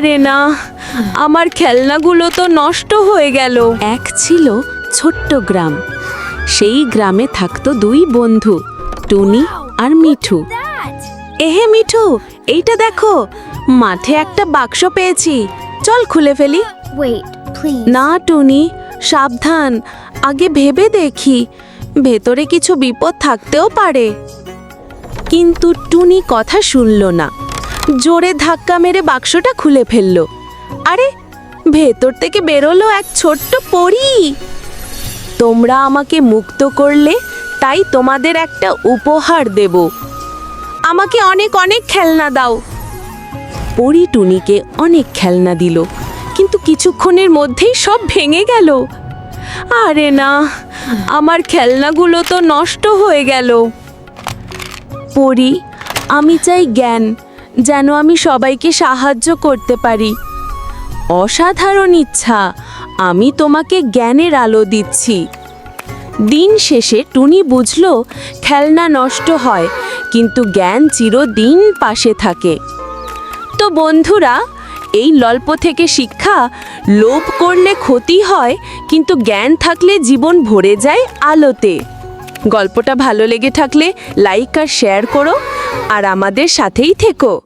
আরে না। আমার খেলনাগুলো তো নষ্ট হয়ে গেল। এক ছিল ছোট্ট গ্রাম। সেই গ্রামে থাকতো দুই বন্ধু টুনি আর মিঠু। এহে মিঠু এইটা দেখো মাঠে একটা বাক্স পেয়েছি। চল খুলে ফেলি। না টুনি সাবধান। আগে ভেবে দেখি ভেতরে কিছু বিপদ থাকতেও পারে। কিন্তু টুনি কথা শুনল না। জোরে ধাক্কা মেরে বাক্সটা খুলে ফেলল। আরে, ভেতর থেকে বেরোলো এক ছোট্ট পরী। তোমরা আমাকে মুক্ত করলে, তাই তোমাদের একটা উপহার দেব। আমাকে অনেক অনেক খেলনা দাও। পরি টুনিকে অনেক খেলনা দিল, কিন্তু কিছুক্ষণের মধ্যেই সব ভেঙে গেল। আরে না, আমার খেলনাগুলো তো নষ্ট হয়ে গেল। পরি, আমি চাই জ্ঞান যেন আমি সবাইকে সাহায্য করতে পারি। অসাধারণ ইচ্ছা, আমি তোমাকে জ্ঞানের আলো দিচ্ছি। দিন শেষে টুনি বুঝল, খেলনা নষ্ট হয়, কিন্তু জ্ঞান চিরদিন পাশে থাকে। তো বন্ধুরা, এই লল্প থেকে শিক্ষা, লোভ করলে ক্ষতি হয়, কিন্তু জ্ঞান থাকলে জীবন ভরে যায় আলোতে। গল্পটা ভালো লেগে থাকলে লাইক আর শেয়ার করো আর আমাদের সাথেই থেকো।